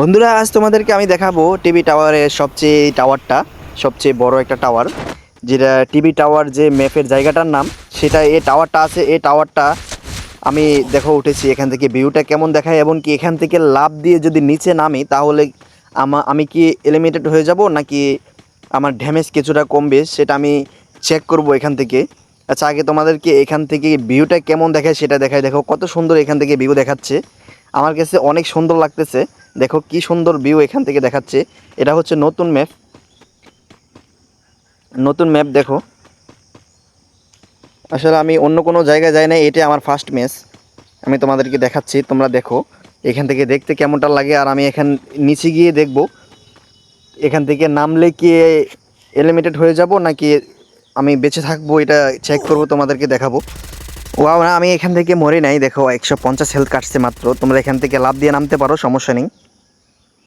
বন্ধুরা, আজ তোমাদেরকে আমি দেখাবো টিভি টাওয়ারের সবচেয়ে টাওয়ারটা, সবচেয়ে বড় একটা টাওয়ার, যেটা টিভি টাওয়ার যে ম্যাপের জায়গাটার নাম, সেটা এই টাওয়ারটা আছে। এই টাওয়ারটা আমি দেখো উঠেছি এখান থেকে। ভিউটা কেমন দেখায় এবং কি এখান থেকে লাভ দিয়ে যদি নিচে নামি, তাহলে আমা আমি কি এলিমিনেটেড হয়ে যাব নাকি আমার ড্যামেজ কিছুটা কমবে, সেটা আমি চেক করব এখান থেকে। আচ্ছা আগে তোমাদেরকে এখান থেকে ভিউটা কেমন দেখায় সেটা দেখায় দেখো। কত সুন্দর এখান থেকে ভিউ দেখাচ্ছে। আমার কাছে অনেক সুন্দর লাগতেছে। দেখো কি সুন্দর ভিউ এখান থেকে দেখাচ্ছে। এটা হচ্ছে নতুন ম্যাপ নতুন ম্যাপ দেখো। আসলে আমি অন্য কোনো জায়গায় যাই না এটা আমার ফার্স্ট ম্যাচ আমি তোমাদেরকে দেখাচ্ছি, তোমরা দেখো। এখান থেকে দেখতে কেমনটা লাগে, আর আমি এখান নিচে গিয়ে দেখব। এখান থেকে নামলে কি এলিমিটেড হয়ে যাব, নাকি আমি বেঁচে থাকব, এটা চেক করব, তোমাদেরকে দেখাবো। ওয়াও, না, আমি এখান থেকে মরে নাই। দেখো, একশো পঞ্চাশ হেলথ কাটছে মাত্র। তোমরা এখান থেকে লাভ দিয়ে নামতে পারো, সমস্যা নেই।